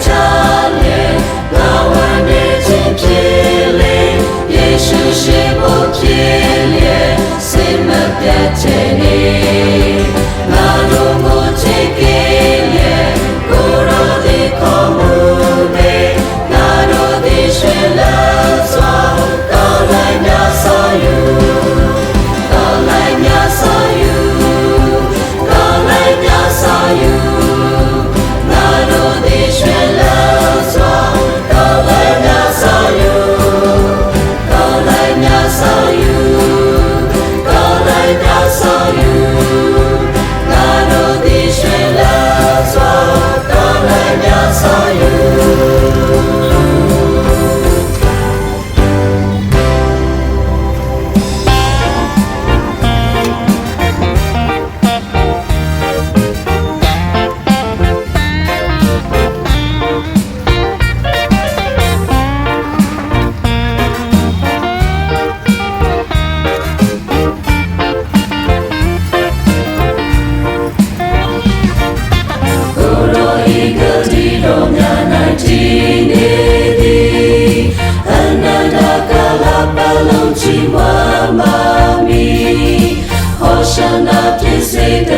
child.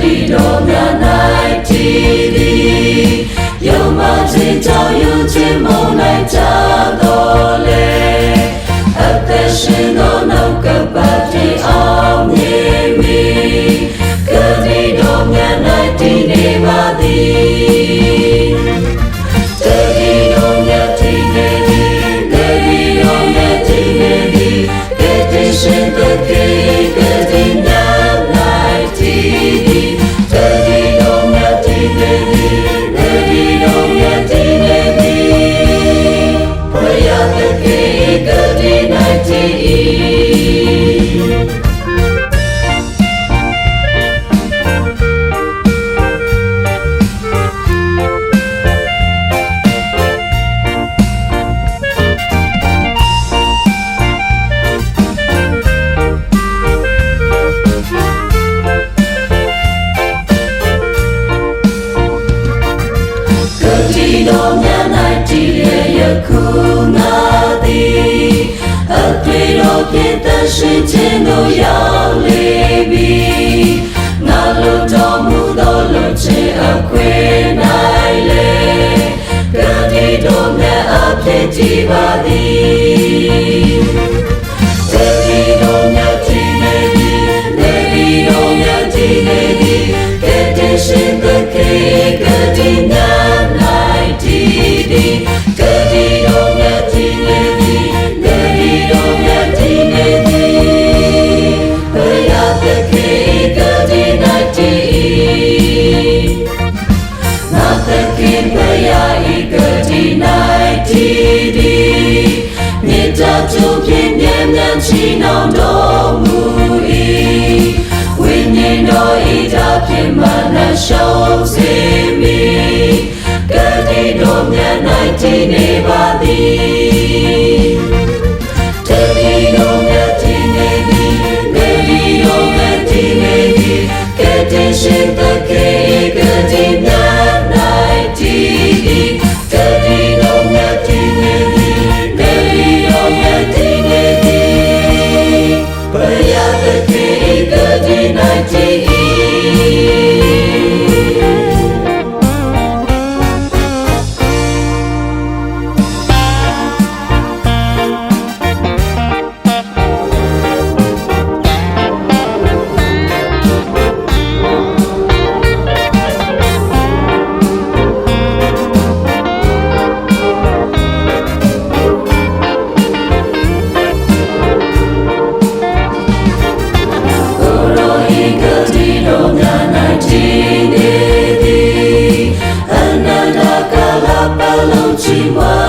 တီတော်များ၌ကြည်သည်ယုံမှစေကြောင့်ယုံခြင်းမုန်၌ကြတော်လေအသက်ရှင်သောနောက်ကပတ်တီအောင်မြင်မီကတိတော်များ၌တည်နေပါသည်တတိတော်များတည်နေသည်တတိတော်များတည်နေသည်ကတိရှင်တို့ကတိများ ရှိခြင်းတို့ရောက်လေပြီငါလိုတော်မူသောလူချင်းအခွင့်နိုင်လေကတိတော်မြတ်အဖြစ်ကြည်ပါသည် him and assures him me. Gertie Dom, your 19 neighbor. world.